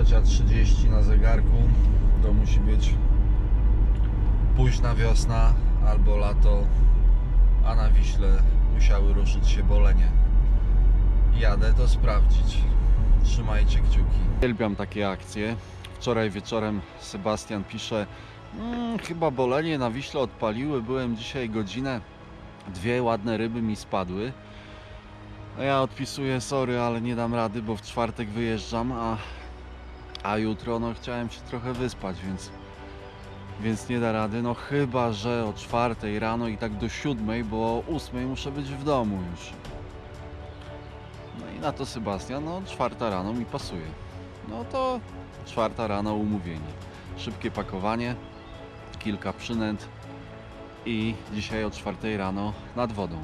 3.30 na zegarku. To musi być późna wiosna albo lato, a na Wiśle musiały ruszyć się bolenie. Jadę to sprawdzić. Trzymajcie kciuki. Uwielbiam takie akcje. Wczoraj wieczorem Sebastian pisze "Mm, chyba bolenie na Wiśle odpaliły. Byłem dzisiaj godzinę. Dwie ładne ryby mi spadły. A ja odpisuję sorry, ale nie dam rady, bo w czwartek wyjeżdżam, a, a jutro no chciałem się trochę wyspać, więc więc nie da rady, no chyba, że o czwartej rano i tak do siódmej, bo o ósmej muszę być w domu już. No i na to Sebastian, no czwarta rano mi pasuje. No to czwarta rano umówienie. Szybkie pakowanie, kilka przynęt i dzisiaj o czwartej rano nad wodą.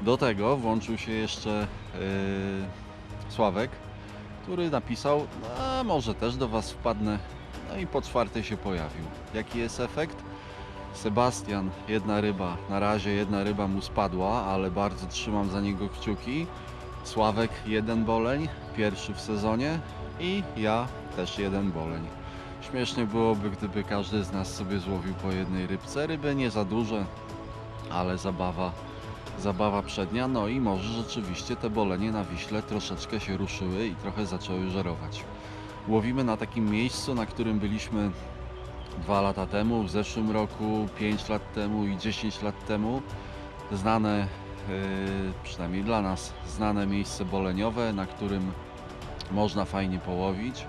Do tego włączył się jeszcze yy, Sławek, który napisał, a może też do Was wpadnę. No i po czwartej się pojawił. Jaki jest efekt? Sebastian, jedna ryba, na razie jedna ryba mu spadła, ale bardzo trzymam za niego kciuki. Sławek jeden boleń, pierwszy w sezonie i ja też jeden boleń. Śmiesznie byłoby, gdyby każdy z nas sobie złowił po jednej rybce. Ryby nie za duże, ale zabawa, zabawa przednia. No i może rzeczywiście te bolenie na Wiśle troszeczkę się ruszyły i trochę zaczęły żerować. Łowimy na takim miejscu, na którym byliśmy dwa lata temu, w zeszłym roku, 5 lat temu i 10 lat temu. Znane, yy, przynajmniej dla nas, znane miejsce boleniowe, na którym można fajnie połowić.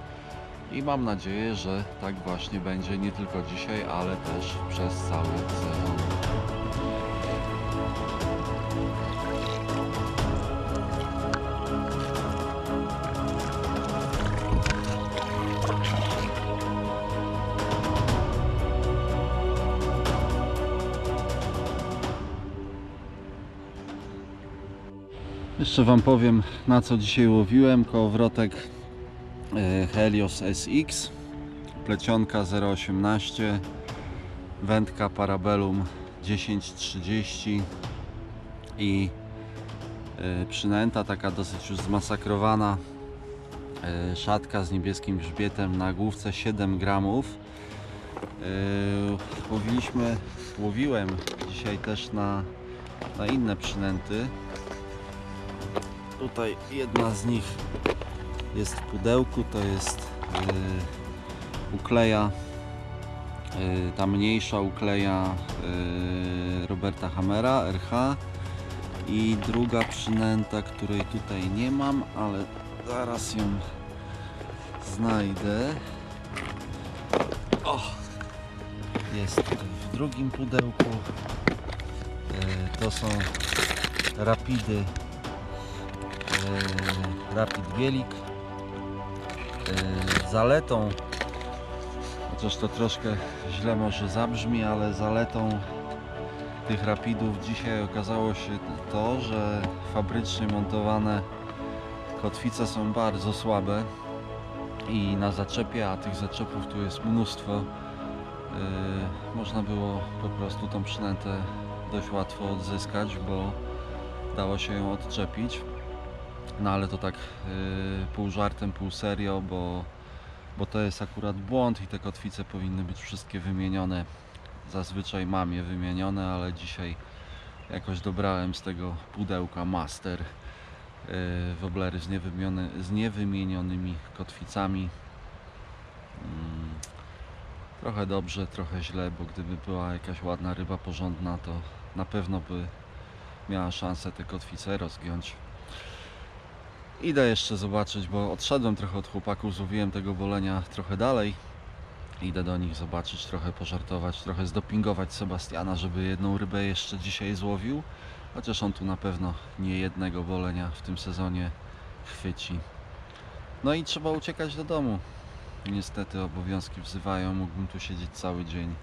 I mam nadzieję, że tak właśnie będzie nie tylko dzisiaj, ale też przez cały sezon. Jeszcze Wam powiem na co dzisiaj łowiłem. Kołowrotek e, Helios SX, plecionka 0,18, wędka Parabellum 1030 i e, przynęta taka dosyć już zmasakrowana e, szatka z niebieskim grzbietem na główce 7 gramów. Łowiliśmy, łowiłem dzisiaj też na, na inne przynęty. Tutaj jedna z nich jest w pudełku, to jest yy, ukleja, yy, ta mniejsza ukleja yy, Roberta Hammera RH i druga przynęta, której tutaj nie mam, ale zaraz ją znajdę. O! Jest w drugim pudełku. Yy, to są rapidy Rapid Bielik. E, Zaletą, chociaż to troszkę źle może zabrzmi, ale zaletą tych Rapidów dzisiaj okazało się to, że fabrycznie montowane kotwice są bardzo słabe i na zaczepie, a tych zaczepów tu jest mnóstwo, e, można było po prostu tą przynętę dość łatwo odzyskać, bo dało się ją odczepić. No ale to tak yy, pół żartem, pół serio, bo, bo to jest akurat błąd i te kotwice powinny być wszystkie wymienione. Zazwyczaj mam je wymienione, ale dzisiaj jakoś dobrałem z tego pudełka Master yy, woblery z, niewymienione, z niewymienionymi kotwicami. Mm, trochę dobrze, trochę źle, bo gdyby była jakaś ładna ryba porządna, to na pewno by miała szansę te kotwice rozgiąć. Idę jeszcze zobaczyć, bo odszedłem trochę od chłopaków, złowiłem tego bolenia trochę dalej. Idę do nich zobaczyć, trochę pożartować, trochę zdopingować Sebastiana, żeby jedną rybę jeszcze dzisiaj złowił. Chociaż on tu na pewno nie jednego bolenia w tym sezonie chwyci. No i trzeba uciekać do domu. Niestety obowiązki wzywają, mógłbym tu siedzieć cały dzień.